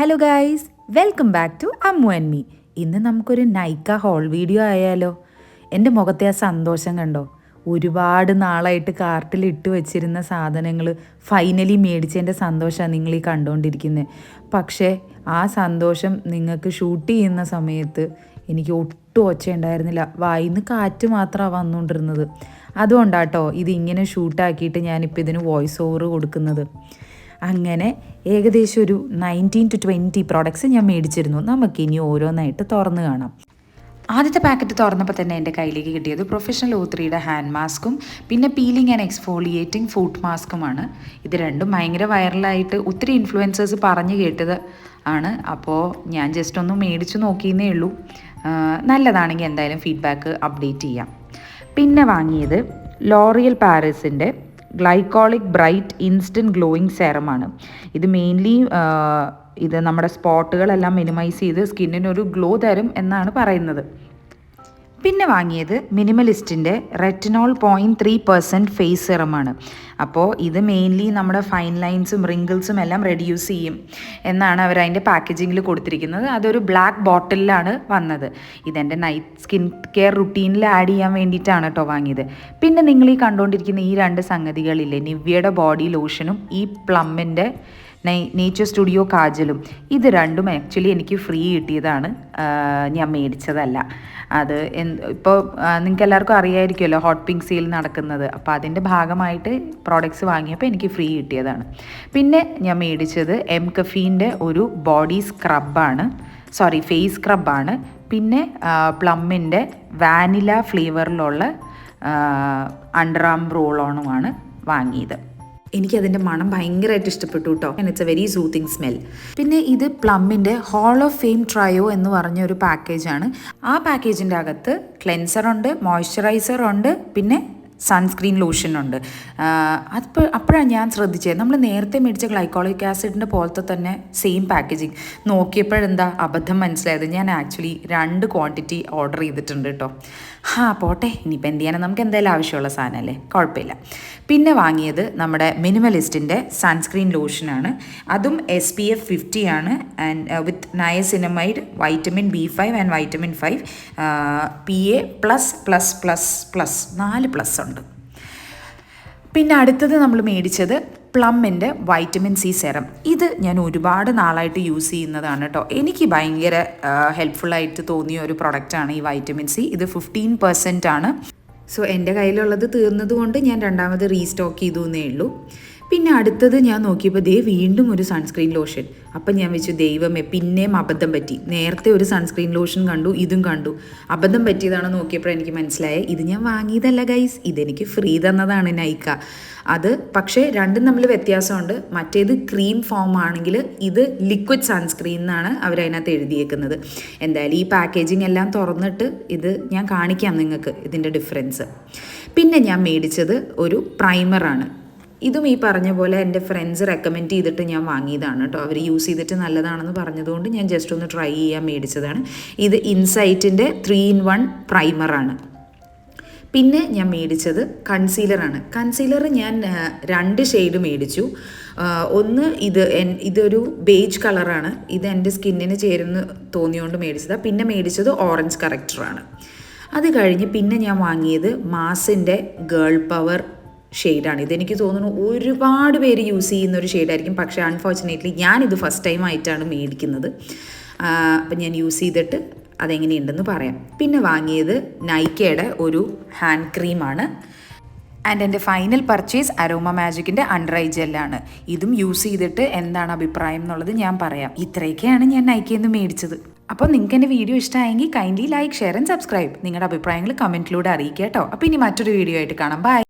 Hello guys welcome back to Ammu and me ഇന്ന് നമുക്കൊരു Nykaa whole video ആയാലോ? എന്റെ മുഖത്തെ ആ സന്തോഷം കണ്ടോ? ഒരുപാട് നാളായിട്ട് കാർട്ടിൽ ഇട്ട് വെച്ചിരുന്ന സാധനങ്ങൾ ഫൈനലി മേടിച്ചതിന്റെ സന്തോഷമാണ് നിങ്ങൾ ഈ കണ്ടുകൊണ്ടിരിക്കുന്നത്. പക്ഷേ ആ സന്തോഷം നിങ്ങൾക്ക് ഷൂട്ട് ചെയ്യുന്ന സമയത്ത് എനിക്ക് ഒട്ടും ഒച്ച ഉണ്ടായിരുന്നില്ല വായിന്ന് കാറ്റ് മാത്രമാണ് വന്നുകൊണ്ടിരുന്നത്. അതുകൊണ്ടാട്ടോ ഇത് ഇങ്ങനെ ഷൂട്ടാക്കിയിട്ട് ഞാനിപ്പോൾ ഇതിന് വോയിസ് ഓവർ കൊടുക്കുന്നത്. അങ്ങനെ ഏകദേശം ഒരു നയന്റീൻ ടു ട്വന്റി പ്രോഡക്ട്സ് ഞാൻ മേടിച്ചിരുന്നു. നമുക്കിനി ഓരോന്നായിട്ട് തുറന്ന് കാണാം. ആദ്യത്തെ പാക്കറ്റ് തുറന്നപ്പോൾ തന്നെ എന്റെ കയ്യിലേക്ക് കിട്ടിയത് പ്രൊഫഷണൽ ഓത്രിയുടെ ത്രീയുടെ ഹാൻഡ് മാസ്കും പിന്നെ പീലിംഗ് ആൻഡ് എക്സ്ഫോളിയേറ്റിംഗ് ഫുഡ് മാസ്കുമാണ് ഇത് രണ്ടും ഭയങ്കര വൈറലായിട്ട് ഒത്തിരി ഇൻഫ്ലുവൻസേഴ്സ് പറഞ്ഞു കേട്ടത് ആണ്. അപ്പോൾ ഞാൻ ജസ്റ്റ് ഒന്ന് മേടിച്ചു നോക്കിയെന്നേ ഉള്ളൂ. നല്ലതാണെങ്കിൽ എന്തായാലും ഫീഡ്ബാക്ക് അപ്ഡേറ്റ് ചെയ്യാം. പിന്നെ വാങ്ങിയത് ലോറിയൽ പാരീസിന്റെ ഗ്ലൈക്കോളിക് ബ്രൈറ്റ് ഇൻസ്റ്റന്റ് ഗ്ലോയിങ് സെറമാണ്. ഇത് മെയിൻലി ഇത് നമ്മുടെ സ്പോട്ടുകളെല്ലാം മിനിമൈസ് ചെയ്ത് സ്കിന്നിനൊരു ഗ്ലോ തരും എന്നാണ് പറയുന്നത്. പിന്നെ വാങ്ങിയത് മിനിമലിസ്റ്റിന്റെ retinol point three percent face സിറമാണ് അപ്പോൾ ഇത് മെയിൻലി നമ്മുടെ ഫൈൻ ലൈൻസും റിങ്കിൾസും എല്ലാം റെഡ്യൂസ് ചെയ്യും എന്നാണ് അവർ അതിന്റെ പാക്കേജിങ്ങിൽ കൊടുത്തിരിക്കുന്നത്. അതൊരു ബ്ലാക്ക് ബോട്ടിലാണ് വന്നത്. ഇതെന്റെ നൈറ്റ് സ്കിൻ കെയർ റുട്ടീനിൽ ആഡ് ചെയ്യാൻ വേണ്ടിയിട്ടാണ് കേട്ടോ വാങ്ങിയത്. പിന്നെ നിങ്ങൾ ഈ കണ്ടുകൊണ്ടിരിക്കുന്ന ഈ രണ്ട് സംഗതികളില്ലേ നിവ്യയുടെ ബോഡി ലോഷനും ഈ പ്ലമ്മിന്റെ നേച്ചർ സ്റ്റുഡിയോ കാജലും. ഇത് രണ്ടും ആക്ച്വലി എനിക്ക് ഫ്രീ കിട്ടിയതാണ്. ഞാൻ മേടിച്ചതല്ല. അത് ഇപ്പോൾ നിങ്ങൾക്ക് എല്ലാവർക്കും അറിയായിരിക്കുമല്ലോ ഹോട്ട് പിങ്ക് സെയിൽ നടക്കുന്നത്. അപ്പോൾ അതിന്റെ ഭാഗമായിട്ട് പ്രോഡക്റ്റ്സ് വാങ്ങിയപ്പോൾ എനിക്ക് ഫ്രീ കിട്ടിയതാണ്. പിന്നെ ഞാൻ മേടിച്ചത് എം കഫീന്റെ ഒരു ബോഡി സ്ക്രബാണ് സോറി ഫേസ് സ്ക്രബാണ് പിന്നെ പ്ലമ്മിന്റെ വാനില ഫ്ലേവറിലുള്ള അണ്ടർ ആം റോളോണുമാണ് വാങ്ങിയത്. എനിക്കതിന്റെ മണം ഭയങ്കരമായിട്ട് ഇഷ്ടപ്പെട്ടു കേട്ടോ it's a very soothing smell പിന്നെ ഇത് പ്ലമ്മിന്റെ ഹോൾ ഓഫ് ഫെയിം ട്രയോ എന്ന് പറഞ്ഞ ഒരു പാക്കേജാണ് ആ പാക്കേജിന്റെ അകത്ത് ക്ലെൻസർ ഉണ്ട് മോയ്സ്ചറൈസർ ഉണ്ട് പിന്നെ സൺസ്ക്രീൻ ലോഷൻ ഉണ്ട്. അപ്പോൾ അപ്പോഴാണ് ഞാൻ ശ്രദ്ധിച്ചത് നമ്മൾ നേരത്തെ മേടിച്ച ഗ്ലൈക്കോളിക് ആസിഡിന്റെ പോലത്തെ തന്നെ സെയിം പാക്കേജിങ് നോക്കിയപ്പോഴെന്താ അബദ്ധം മനസ്സിലായത്? ഞാൻ ആക്ച്വലി രണ്ട് ക്വാണ്ടിറ്റി ഓർഡർ ചെയ്തിട്ടുണ്ട് കേട്ടോ ഹാ പോട്ടെ. ഇനിയിപ്പോൾ എന്ത് ചെയ്യാനും? നമുക്ക് എന്തായാലും ആവശ്യമുള്ള സാധനമല്ലേ? കുഴപ്പമില്ല. പിന്നെ വാങ്ങിയത് നമ്മുടെ മിനിമലിസ്റ്റിന്റെ സൺസ്ക്രീൻ ലോഷനാണ് അതും എസ് പി എഫ് ഫിഫ്റ്റി ആണ്. And with niacinamide vitamin B five and vitamin five P A plus plus plus plus നാല് പ്ലസ് ഉണ്ട്. പിന്നെ അടുത്തത് നമ്മൾ മേടിച്ചത് പ്ലമ്മിന്റെ വൈറ്റമിൻ സി സെറം. ഇത് ഞാൻ ഒരുപാട് നാളായിട്ട് യൂസ് ചെയ്യുന്നതാണ് കേട്ടോ. എനിക്ക് ഭയങ്കര ഹെൽപ്ഫുള്ളായിട്ട് തോന്നിയ ഒരു പ്രൊഡക്റ്റാണ് ഈ വൈറ്റമിൻ സി. ഇത് ഫിഫ്റ്റീൻ പെർസെന്റ് ആണ് സോ എന്റെ കയ്യിലുള്ളത് തീർന്നതുകൊണ്ട് ഞാൻ രണ്ടാമത് റീസ്റ്റോക്ക് ചെയ്തു എന്നേ ഉള്ളൂ. പിന്നെ അടുത്തത് ഞാൻ നോക്കിയപ്പോൾ ദേ വീണ്ടും ഒരു സൺസ്ക്രീൻ ലോഷൻ അപ്പം ഞാൻ വെച്ചു ദൈവമേ പിന്നെയും അബദ്ധം പറ്റി. നേരത്തെ ഒരു സൺസ്ക്രീൻ ലോഷൻ കണ്ടു ഇതും കണ്ടു. അബദ്ധം പറ്റിയതാണെന്ന് നോക്കിയപ്പോൾ എനിക്ക് മനസ്സിലായേ ഇത് ഞാൻ വാങ്ങിയതല്ല ഗൈസ് ഇതെനിക്ക് ഫ്രീ തന്നതാണ് നൈക്ക അത് പക്ഷേ രണ്ടും തമ്മിൽ വ്യത്യാസമുണ്ട്. മറ്റേത് ക്രീം ഫോം ആണെങ്കിൽ ഇത് ലിക്വിഡ് സൺസ്ക്രീൻ എന്നാണ് അവരതിനകത്ത് എഴുതിയേക്കുന്നത്. എന്തായാലും ഈ പാക്കേജിങ് എല്ലാം തുറന്നിട്ട് ഇത് ഞാൻ കാണിക്കാം നിങ്ങൾക്ക് ഇതിന്റെ ഡിഫറൻസ് പിന്നെ ഞാൻ മേടിച്ചത് ഒരു പ്രൈമറാണ് ഇതും ഈ പറഞ്ഞ പോലെ എന്റെ ഫ്രണ്ട്സ് റെക്കമെൻഡ് ചെയ്തിട്ട് ഞാൻ വാങ്ങിയതാണ് കേട്ടോ അവർ യൂസ് ചെയ്തിട്ട് നല്ലതാണെന്ന് പറഞ്ഞതുകൊണ്ട് ഞാൻ ജസ്റ്റ് ഒന്ന് ട്രൈ ചെയ്യാൻ മേടിച്ചതാണ്. ഇത് ഇൻസൈറ്റിന്റെ ത്രീ ഇൻ വൺ പ്രൈമറാണ് പിന്നെ ഞാൻ മേടിച്ചത് കൺസീലറാണ് കൺസീലർ ഞാൻ രണ്ട് ഷെയ്ഡ് മേടിച്ചു. ഒന്ന് ഇത് ഇതൊരു ബേജ് കളറാണ് ഇത് എന്റെ സ്കിന്നിന് ചേരുന്ന തോന്നിയോണ്ട് മേടിച്ചതാണ് പിന്നെ മേടിച്ചത് ഓറഞ്ച് കറക്റ്ററാണ് അത് കഴിഞ്ഞ് പിന്നെ ഞാൻ വാങ്ങിയത് മാസിന്റെ ഗേൾ പവർ ഷെയ്ഡാണ്. ഇതെനിക്ക് തോന്നുന്നു ഒരുപാട് പേര് യൂസ് ചെയ്യുന്ന ഒരു ഷെയ്ഡായിരിക്കും. പക്ഷേ അൺഫോർച്ചുനേറ്റ്ലി ഞാനിത് ഫസ്റ്റ് ടൈം ആയിട്ടാണ് മേടിക്കുന്നത്. അപ്പം ഞാൻ യൂസ് ചെയ്തിട്ട് അതെങ്ങനെയുണ്ടെന്ന് പറയാം. പിന്നെ വാങ്ങിയത് നൈക്കയുടെ ഒരു ഹാൻഡ് ക്രീമാണ്. ആൻഡ് എന്റെ ഫൈനൽ പർച്ചേസ് അരോമ മാജിക്കിന്റെ അണ്ടർ ഐ ജെല്ലാണ്. ഇതും യൂസ് ചെയ്തിട്ട് എന്താണ് അഭിപ്രായം എന്നുള്ളത് ഞാൻ പറയാം. ഇത്രയൊക്കെയാണ് ഞാൻ നൈക്കയിൽ നിന്ന് മേടിച്ചത്. അപ്പോൾ നിങ്ങൾക്ക് എന്റെ വീഡിയോ ഇഷ്ടമായെങ്കിൽ kindly like share and subscribe നിങ്ങളുടെ അഭിപ്രായങ്ങൾ കമന്റിലൂടെ അറിയിക്കുക കേട്ടോ. അപ്പോൾ ഇനി മറ്റൊരു വീഡിയോ ആയിട്ട് കാണാം. ബൈ